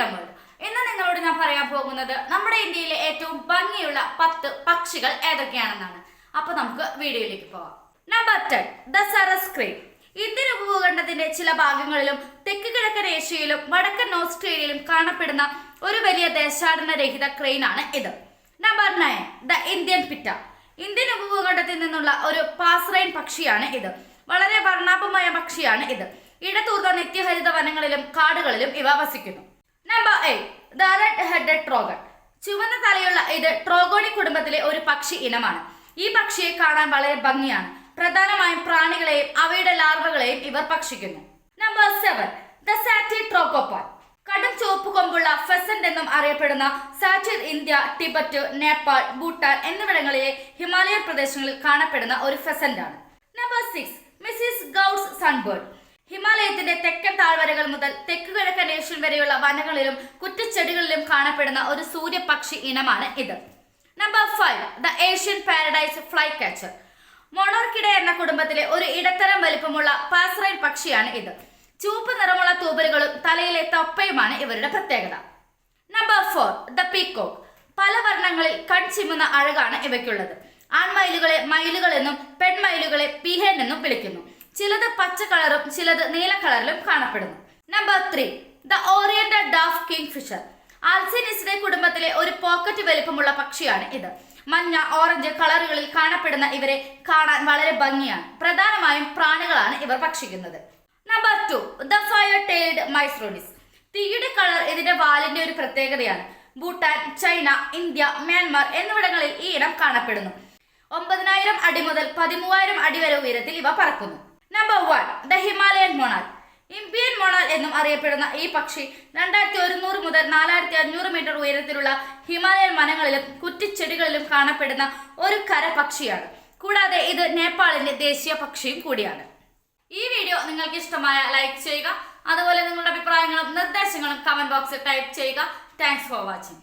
Freedom world ഇന്ന് നിങ്ങളോട് ഞാൻ പറയാൻ പോകുന്നത് നമ്മുടെ ഇന്ത്യയിലെ ഏറ്റവും ഭംഗിയുള്ള പത്ത് പക്ഷികൾ ഏതൊക്കെയാണെന്നാണ്. അപ്പൊ നമുക്ക് വീഡിയോയിലേക്ക് പോവാം. Number ten the sarus crane Indian ഉപഭൂഖണ്ഡത്തിന്റെ ചില ഭാഗങ്ങളിലും തെക്ക് കിഴക്കൻ ഏഷ്യയിലും വടക്കൻ ഓസ്ട്രേലിയയിലും കാണപ്പെടുന്ന ഒരു വലിയ ദേശാടന രഹിത ക്രെയിനാണ് ഇത്. Number nine the Indian pitta Indian ഉപഭൂഖണ്ഡത്തിൽ നിന്നുള്ള ഒരു പാസ്റൈൻ പക്ഷിയാണ് ഇത്. വളരെ വർണാഭമായ പക്ഷിയാണ് ഇത്. ഇടതൂർന്ന നിത്യഹരിത വനങ്ങളിലും കാടുകളിലും ഇവ വസിക്കുന്നു. Number eight the red headed trogon ചുവന്ന തലയുള്ള ഇത് ട്രോഗോണി കുടുംബത്തിലെ ഒരു പക്ഷി ഇനമാണ്. ഈ പക്ഷിയെ കാണാൻ വളരെ ഭംഗിയാണ്. പ്രധാനമായും പ്രാണികളെയും അവയുടെ ലാർവകളെയും ഇവർ ഭക്ഷിക്കുന്നു. Number seven the satyr tragopan കടും ചുവപ്പ് കൊമ്പുള്ള ഫെസന്റ് എന്നും അറിയപ്പെടുന്ന satyr India Tibet Nepal Bhutan എന്നിവിടങ്ങളിലെ ഹിമാലയൻ പ്രദേശങ്ങളിൽ കാണപ്പെടുന്ന ഒരു ഫെസന്റ് ആണ്. Number six Mrs Gould's sunbird ഹിമാലയത്തിന്റെ തെക്കൻ താഴ്വരകൾ മുതൽ തെക്ക് കിഴക്കൻ ഏഷ്യൻ വരെയുള്ള വനങ്ങളിലും കുറ്റച്ചെടികളിലും കാണപ്പെടുന്ന ഒരു സൂര്യപക്ഷി ഇനമാണ് ഇത്. Number five the Asian paradise flycatcher മൊണോർക്കിഡ എന്ന കുടുംബത്തിലെ ഒരു ഇടത്തരം വലിപ്പമുള്ള പാസറൈൻ പക്ഷിയാണ് ഇത്. ചുവപ്പ് നിറമുള്ള തൂബലുകളും തലയിലെ തൊപ്പയുമാണ് ഇവരുടെ പ്രത്യേകത. നമ്പർ ഫോർ ദ പീക്കോക്ക് പല വർണങ്ങളിൽ കൺചിമ്മുന്ന അഴകാണ് ഇവയ്ക്കുള്ളത്. ആൺമയിലുകളെ മയിലുകൾ എന്നും പെൺമയിലുകളെ പിഹേൻ എന്നും വിളിക്കുന്നു. ചിലത് പച്ച കളറും ചിലത് നീല കളറിലും കാണപ്പെടുന്നു. Number three the oriental dwarf kingfisher ആൽസിനിസിഡെ കുടുംബത്തിലെ ഒരു പോക്കറ്റ് വലിപ്പമുള്ള പക്ഷിയാണ് ഇത്. മഞ്ഞ ഓറഞ്ച് കളറുകളിൽ കാണപ്പെടുന്ന ഇവരെ കാണാൻ വളരെ ഭംഗിയാണ്. പ്രധാനമായും പ്രാണികളാണ് ഇവർ ഭക്ഷിക്കുന്നത്. Number two the fire tailed myzornis തീയുടെ കളർ ഇതിന്റെ വാലിന്റെ ഒരു പ്രത്യേകതയാണ്. ഭൂട്ടാൻ ചൈന ഇന്ത്യ മ്യാൻമാർ എന്നിവിടങ്ങളിൽ ഈ ഇനം കാണപ്പെടുന്നു. ഒമ്പതിനായിരം അടി മുതൽ പതിമൂവായിരം അടി വരെ ഉയരത്തിൽ ഇവ പറക്കുന്നു. Number one the Himalayan monal impeyan monal എന്നും അറിയപ്പെടുന്ന ഈ പക്ഷി രണ്ടായിരത്തി ഒരുന്നൂറ് മുതൽ നാലായിരത്തി അഞ്ഞൂറ് മീറ്റർ ഉയരത്തിലുള്ള ഹിമാലയൻ വനങ്ങളിലും കുറ്റിച്ചെടികളിലും കാണപ്പെടുന്ന ഒരു കര പക്ഷിയാണ്. കൂടാതെ ഇത് നേപ്പാളിന്റെ ദേശീയ പക്ഷിയും കൂടിയാണ്. ഈ വീഡിയോ നിങ്ങൾക്ക് ഇഷ്ടമായ ലൈക്ക് ചെയ്യുക. അതുപോലെ നിങ്ങളുടെ അഭിപ്രായങ്ങളും നിർദ്ദേശങ്ങളും കമന്റ് ബോക്സിൽ ടൈപ്പ് ചെയ്യുക. Thanks for watching